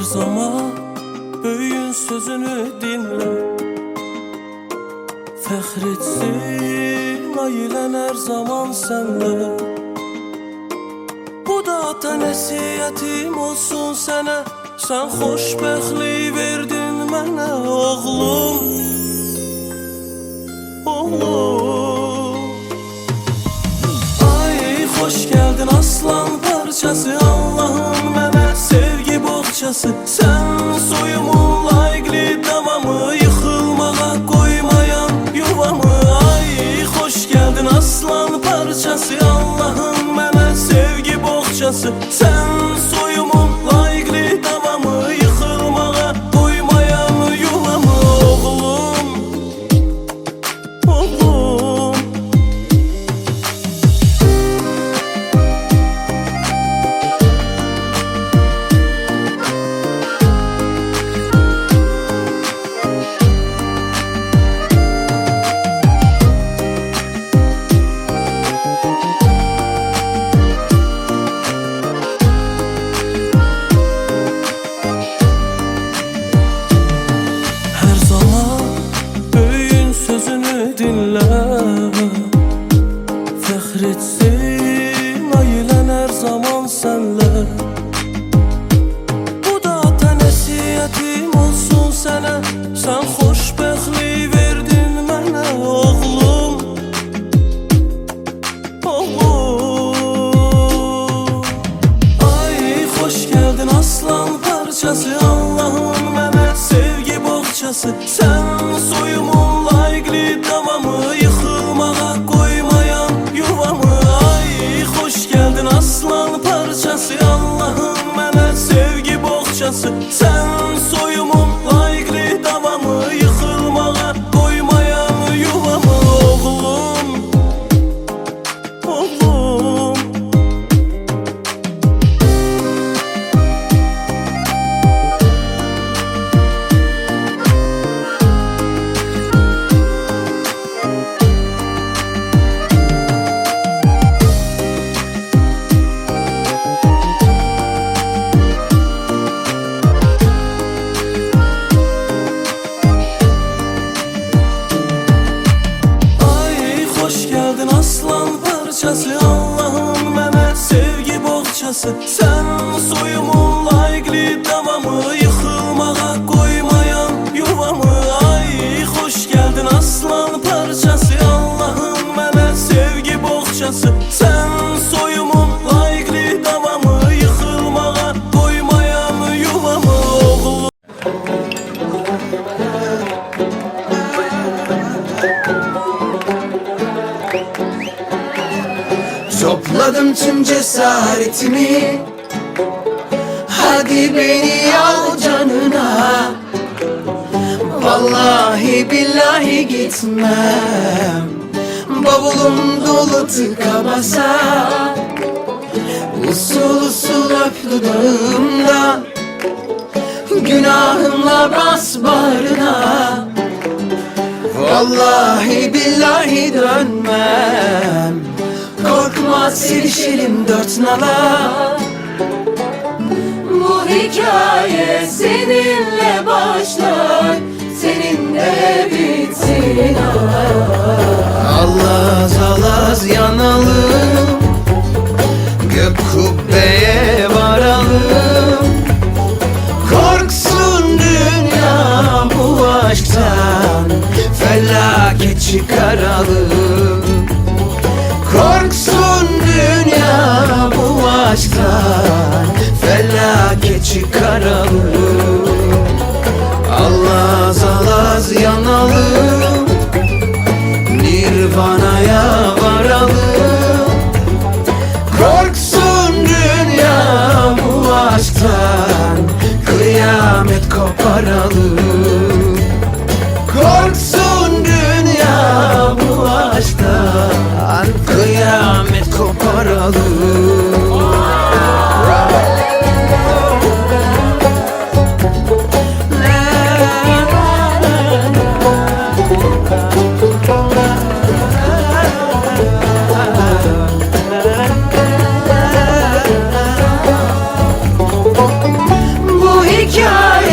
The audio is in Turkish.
zaman Böyüğün sözünü dinle. Fəxretsin ailen her zaman senle. Bu da nəsiyyətim olsun sənə. Sən xoşbəxtlik verdin mənə oğlum. Oğlum. Ay hoş geldin aslan parçası aslan parçası Allah'ın mənə sevgi bohçası. Sen parçası Allah'ın mənə sevgi bohçası. Sen bohçası Sen Topladım tüm cesaretimi. Hadi beni al canına. Vallahi billahi gitmem. Bavulum dolu tıka basa. Usul usul öp dudağımdan Günahımla bas bağrına. Vallahi billahi dönmem Korkma silişelim dört nala. Bu hikaye başlar Fun.